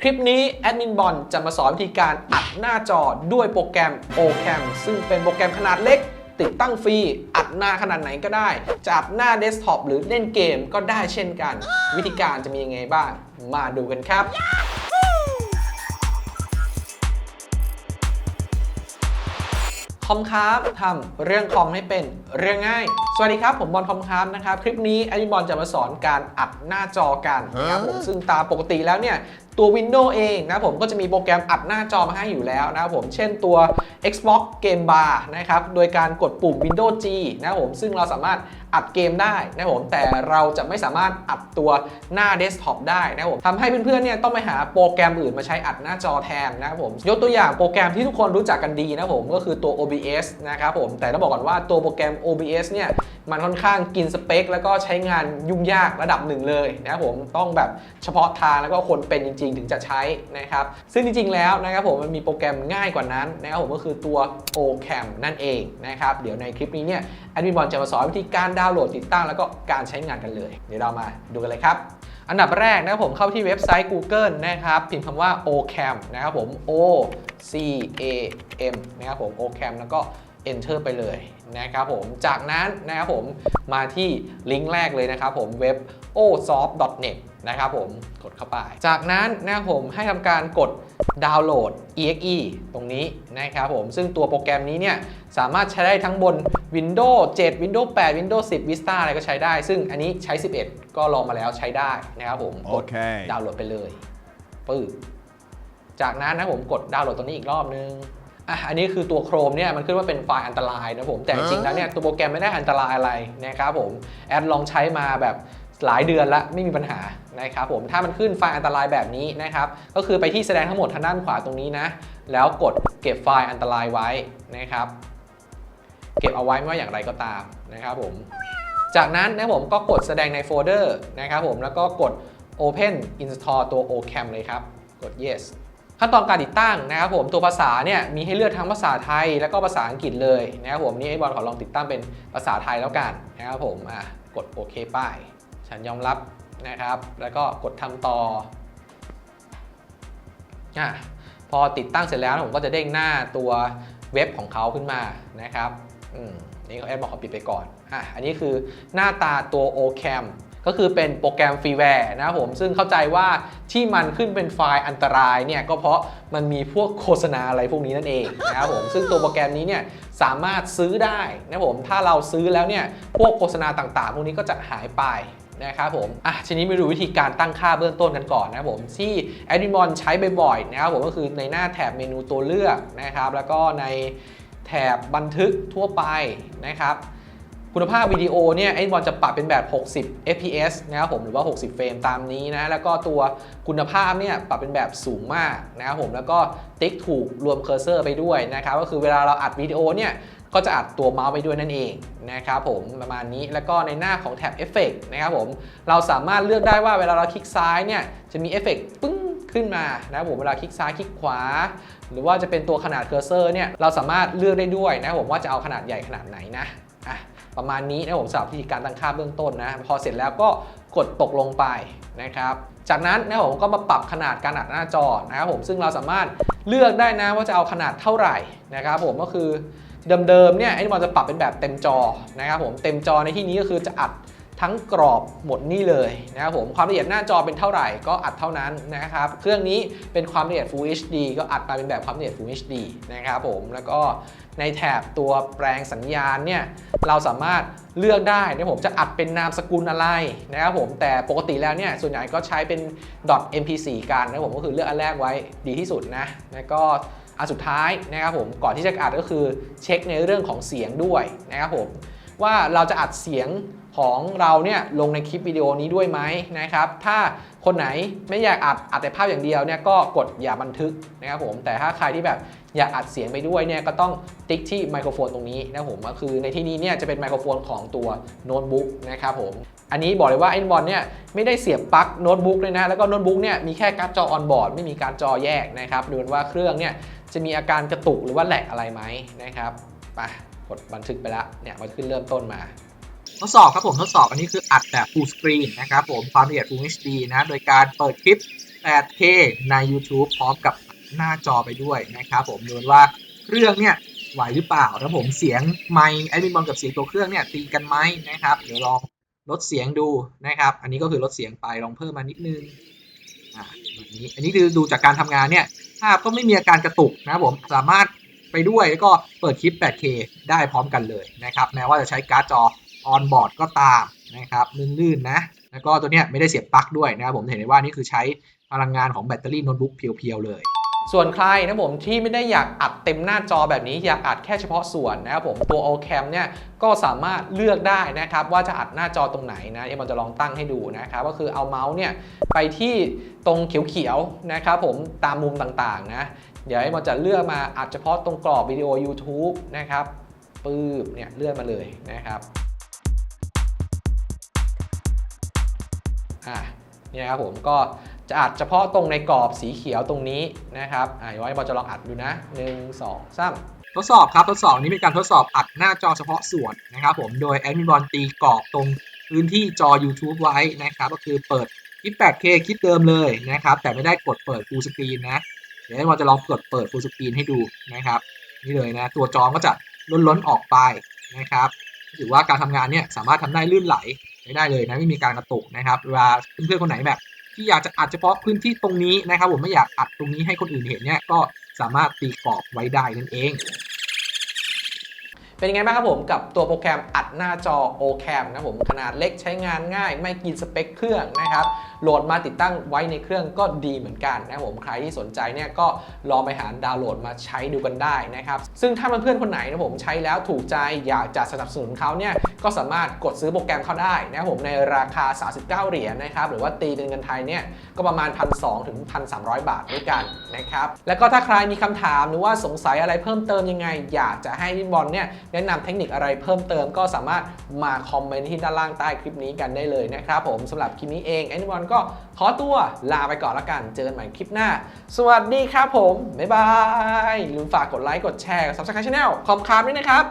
คลิปนี้แอดมินบอลจะมาสอนวิธีการอัดหน้าจอด้วยโปรแกรม OCam ซึ่งเป็นโปรแกรมขนาดเล็ก ติดตั้งฟรีอัดหน้าขนาดไหนก็ได้จะอัดหน้าเดสก์ท็อปหรือเล่นเกมก็ได้เช่นกัน วิธีการจะมียังไงบ้าง มาดูกันครับ คอมครับทำเรื่องคอมให้เป็นเรื่องง่าย สวัสดีครับ ผมบอลคอมครับนะครับ คลิปนี้แอดมินบอลจะมาสอนการอัดหน้าจอกันนะครับผมซึ่งตามปกติแล้วเนี่ย ตัว Windows เองนะผมก็จะมีโปรแกรมอัดหน้าจอมาให้อยู่แล้วนะครับผมเช่นตัว Xbox Game Bar นะครับโดยการกดปุ่ม Windows G นะผมซึ่งเราสามารถอัดเกมได้นะผมแต่เราจะไม่สามารถอัดตัวหน้าเดสก์ท็อปได้นะผมทำให้เพื่อนๆเนี่ยต้องไปหาโปรแกรมอื่นมาใช้อัดหน้าจอแทนนะครับผมยกตัวอย่างโปรแกรมที่ทุกคนรู้จักกันดีนะผมก็คือตัว OBS นะครับผมแต่ต้องบอกก่อนว่าตัวโปรแกรม OBS เนี่ยมันค่อนข้างกินสเปค แล้วก็ใช้งานยุ่งยากระดับหนึ่งเลยนะครับผมต้องแบบเฉพาะทางแล้วก็คนเป็นจริงๆ ถึงจะใช้นะครับ ซึ่งจริง ๆ แล้วนะครับผมมันมีโปรแกรมง่ายกว่านั้นนะครับผมก็คือตัว OCam นั่นเองนะครับ เดี๋ยวในคลิปนี้เนี่ยแอดมินบอลจะมาสอนวิธีการดาวน์โหลดติดตั้งแล้วก็การใช้งานกันเลย เดี๋ยวเรามาดูกันเลยครับอันดับแรกนะครับผมเข้าที่เว็บไซต์ Google นะครับ พิมพ์คำว่า OCam นะครับผม O C A M นะครับผม OCam แล้วก็ Enter ไปเลยนะครับผม จากนั้นนะครับผมมาที่ลิงก์แรกเลยนะครับผมเว็บ osoft.net นะครับผมกดเข้าไป จากนั้นนะครับผมให้ทำการกดดาวน์โหลด exe ตรงนี้นะครับผม ซึ่งตัวโปรแกรมนี้เนี่ยสามารถใช้ได้ทั้งบน Windows 7 Windows 8 Windows 10 Vista อะไรก็ใช้ได้ ซึ่งอันนี้ใช้ 11 ก็ลองมาแล้วใช้ได้นะครับผม กดโอเคดาวน์โหลดไปเลยปึ๊บจากนั้นนะผมกดดาวน์โหลดตัวนี้อีกรอบนึงอะอันนี้คือตัว Chrome เนี่ยมันขึ้นว่าเป็นไฟล์อันตรายนะผม แต่จริงๆแล้วเนี่ยตัวโปรแกรมไม่ได้อันตรายอะไรนะครับผม แอดลองใช้มาแบบ หลายเดือนแล้วไม่มีปัญหานะครับผมถ้ามันขึ้นไฟล์อันตรายแบบนี้นะครับก็คือไปที่แสดงทั้งหมดทางด้านขวาตรงนี้นะ แล้วกดเก็บไฟล์อันตรายไว้นะครับเก็บเอาไว้ไม่ว่าอย่างไรก็ตามนะครับผมจากนั้นนะผมก็กดแสดงในโฟลเดอร์นะครับผมแล้วก็กด Open Install ตัว OCam เลยครับ กด Yes ขั้นตอนการติดตั้งนะครับผมตัวภาษาเนี่ยมีให้เลือกทั้งภาษาไทยแล้วก็ภาษาอังกฤษเลยนะครับผมนี่ไอ้บอลขอลองติดตั้งเป็นภาษาไทยแล้วกันนะครับผมอะกดโอเคป้าย ฉันยอมรับนะครับ แล้วก็กดทำต่ออะพอติดตั้งเสร็จแล้วผมก็จะเด้งหน้าตัวเว็บของเขาขึ้นมานะครับอืมนี่เขาแอดบอกเขาปิดไปก่อนอะอันนี้คือหน้าตาตัว OCam ก็คือเป็นโปรแกรมฟรีแวร์นะครับผม ซึ่งเข้าใจว่าที่มันขึ้นเป็นไฟล์อันตรายเนี่ย ก็เพราะมันมีพวกโฆษณาอะไรพวกนี้นั่นเองนะครับผม ซึ่งตัวโปรแกรมนี้เนี่ยสามารถซื้อได้นะครับผม ถ้าเราซื้อแล้วเนี่ย พวกโฆษณาต่างๆ พวกนี้ก็จะหายไป นะครับผมอะทีนี้มาดูวิธีการตั้งค่าเบื้องต้นกันก่อนนะครับผมที่ a d m o n ใช้บ่อยๆนะครับผมก็คือในหน้าแถบเมนูตัวเลือกนะครับ แล้วก็ในแถบบันทึกทั่วไปนะครับ คุณภาพวิดีโอเนี่ยไอ้บอลจะปรับเป็นแบบ 60 fps นะครับผมหรือว่า 60 เฟรมตามนี้นะ แล้วก็ตัวคุณภาพเนี่ยปรับเป็นแบบสูงมากนะครับผมแล้วก็ติ๊กถูกรวมเคอร์เซอร์ไปด้วยนะครับ ก็คือเวลาเราอัดวิดีโอเนี่ย ก็จะอัดตัวเมาส์ไปด้วยนั่นเองนะครับผมประมาณนี้แล้วก็ในหน้าของแท็บเอฟเฟกนะครับผมเราสามารถเลือกได้ว่าเวลาเราคลิกซ้ายเนี่ยจะมีเอฟเฟกปึ้งขึ้นมานะครับผมเวลาคลิกซ้ายคลิกขวา หรือว่าจะเป็นตัวขนาดเคอร์เซอร์เนี่ยเราสามารถเลือกได้ด้วยนะครับผมว่าจะเอาขนาดใหญ่ขนาดไหนนะอะประมาณนี้นะผมสำหรับวิธีการตั้งค่าเบื้องต้นนะ พอเสร็จแล้วก็กดตกลงไปนะครับ จากนั้นนะผมก็มาปรับขนาดการอัดหน้าจอนะครับผมซึ่งเราสามารถเลือกได้นะว่าจะเอาขนาดเท่าไหร่นะครับผมก็คือ เดิมๆเนี่ยไอ้มันจะปรับเป็นแบบเต็มจอนะครับผมเต็มจอในที่นี้ก็คือจะอัดทั้งกรอบหมดนี่เลยนะครับผมความละเอียดหน้าจอเป็นเท่าไหร่ก็อัดเท่านั้นนะครับเครื่องนี้เป็นความละเอียด Full HD ก็อัดมาเป็นแบบความละเอียด Full HD นะครับผมแล้วก็ในแถบตัวแปลงสัญญาณเนี่ยเราสามารถเลือกได้นะผมจะอัดเป็นนามสกุลอะไรนะครับผมแต่ปกติแล้วเนี่ยส่วนใหญ่ก็ใช้เป็น .mp4 กันนะผมก็คือเลือกอันแรกไว้ดีที่สุดนะแล้วก็ อันสุดท้ายนะครับผมก่อนที่จะอัดก็คือเช็คในเรื่องของเสียงด้วยนะครับผมว่าเราจะอัดเสียงของเราเนี่ยลงในคลิปวิดีโอนี้ด้วยไหมนะครับ ถ้าคนไหนไม่อยากอัดอัดแต่ภาพอย่างเดียวเนี่ยก็กดอย่าบันทึกนะครับผมแต่ถ้าใครที่แบบอยากอัดเสียงไปด้วยเนี่ยก็ต้องติ๊กที่ไมโครโฟนตรงนี้นะครับผมก็คือในที่นี้เนี่ยจะเป็นไมโครโฟนของตัวโน้ตบุ๊กนะครับผมอันนี้บอกเลยว่า n 1เนี่ยไม่ได้เสียบปลั๊กโน้ตบุ๊กเลยนะแล้วก็โน้ตบุ๊กเนี่ยมีแค่การ์ดจอออนบอร์ดไม่มีการ์ดจอแยกนะครับดูว่าเครื่องเนี่ย จะมีอาการกระตุกหรือว่าแหลกอะไรไหมนะครับไปกดบันทึกไปแล้วเนี่ยมันขึ้นเริ่มต้นมา ทดสอบครับผมทดสอบอันนี้คืออัดแบบ full screen นะครับผมความละเอียด Full HD นะโดยการเปิดคลิป 8K ใน YouTube พร้อมกับหน้าจอไปด้วยนะครับผมดูว่าเครื่องเนี่ยไหวหรือเปล่าแล้วผมเสียงไมค์แอดมินบอลกับเสียงตัวเครื่องเนี่ยตีกันไหมนะครับเดี๋ยวลองลดเสียงดูนะครับ อันนี้ก็คือลดเสียงไปลองเพิ่มมานิดนึง อ่าแบบนี้อันนี้คือดูจากการทำงานเนี่ยภาพก็ไม่มีอาการกระตุกนะผมสามารถไปด้วยแล้วก็เปิดคลิป 8K ได้พร้อมกันเลยนะครับแม้ว่าจะใช้การ์ดจอออนบอร์ดก็ตามนะครับลื่นๆนะแล้วก็ตัวเนี้ยไม่ได้เสียบปลั๊กด้วยนะครับผมเห็นได้ว่านี่คือใช้พลังงานของแบตเตอรี่โน้ตบุ๊กเพียวๆเลย ส่วนใครนะผมที่ไม่ได้อยากอัดเต็มหน้าจอแบบนี้อยากอัดแค่เฉพาะส่วนนะครับผมตัว OCam เนี่ยก็สามารถเลือกได้นะครับว่าจะอัดหน้าจอตรงไหนนะเอ็มจะลองตั้งให้ดูนะครับก็คือเอาเมาส์เนี่ยไปที่ตรงเขียวๆนะครับผมตามมุมต่างๆนะเดี๋ยวเอ็มจะเลือกมาอัดเฉพาะตรงกรอบวิดีโอ YouTube นะครับปื๊บเนี่ยเลื่อนมาเลยนะครับอะเนี่ยครับผมก็ จะอัดเฉพาะตรงในกรอบสีเขียวตรงนี้นะครับอะเดี๋ยวไอ้บอลจะลองอัดดูนะ 1 2 3 ทดสอบครับ ทดสอบนี้เป็นการทดสอบอัดหน้าจอเฉพาะส่วนนะครับผมโดยแอดมินบอลตีกรอบตรงพื้นที่จอ YouTube ไว้นะครับก็คือเปิดคลิป 8K คลิปเดิมเลยนะครับแต่ไม่ได้กดเปิด Full Screen นะเดี๋ยวแอดมินบอลจะลองกดเปิด Full Screen ให้ดูนะครับนี่เลยนะตัวจอก็จะล้นๆออกไปนะครับถือว่าการทำงานเนี่ยสามารถทำได้ลื่นไหลไม่ได้เลยนะไม่มีการกระตุกนะครับเวลาเพื่อนๆคนไหนแบบ ที่อยากจะอัดเฉพาะพื้นที่ตรงนี้นะครับผมไม่อยากอัดตรงนี้ให้คนอื่นเห็นเนี่ยก็สามารถตีกรอบไว้ได้นั่นเองเป็นยังไงบ้างครับผมกับตัวโปรแกรมอัดหน้าจอ OCam นะผมขนาดเล็กใช้งานง่าย ไม่กินสเปคเครื่องนะครับ โหลดมาติดตั้งไว้ในเครื่องก็ดีเหมือนกันนะครับผมใครที่สนใจเนี่ยก็ลองไปหาดาวน์โหลดมาใช้ดูกันได้นะครับซึ่งถ้าเพื่อนๆคนไหนนะผมใช้แล้วถูกใจอยากจะสนับสนุนเขาเนี่ยก็สามารถกดซื้อโปรแกรมเขาได้นะครับผมในราคา 39 เหรียญนะครับหรือว่าตีเป็นเงินไทยเนี่ยก็ประมาณ 1,200ถึง1,300 บาทด้วยกันนะครับแล้วก็ถ้าใครมีคำถามหรือว่าสงสัยอะไรเพิ่มเติมยังไง อยากจะให้พี่บอลเนี่ยแนะนำเทคนิคอะไรเพิ่มเติมก็สามารถมาคอมเมนต์ที่ด้านล่างใต้คลิปนี้กันได้เลยนะครับผมสำหรับคลิปนี้เองแอนนี่บอลก็ขอตัวลาไปก่อนละกัน เจอกันใหม่คลิปหน้า สวัสดีครับผม บ๊ายบาย ลืมฝากกดไลค์ กดแชร์ subscribe channel ขอบคุณครับด้วยนะครับ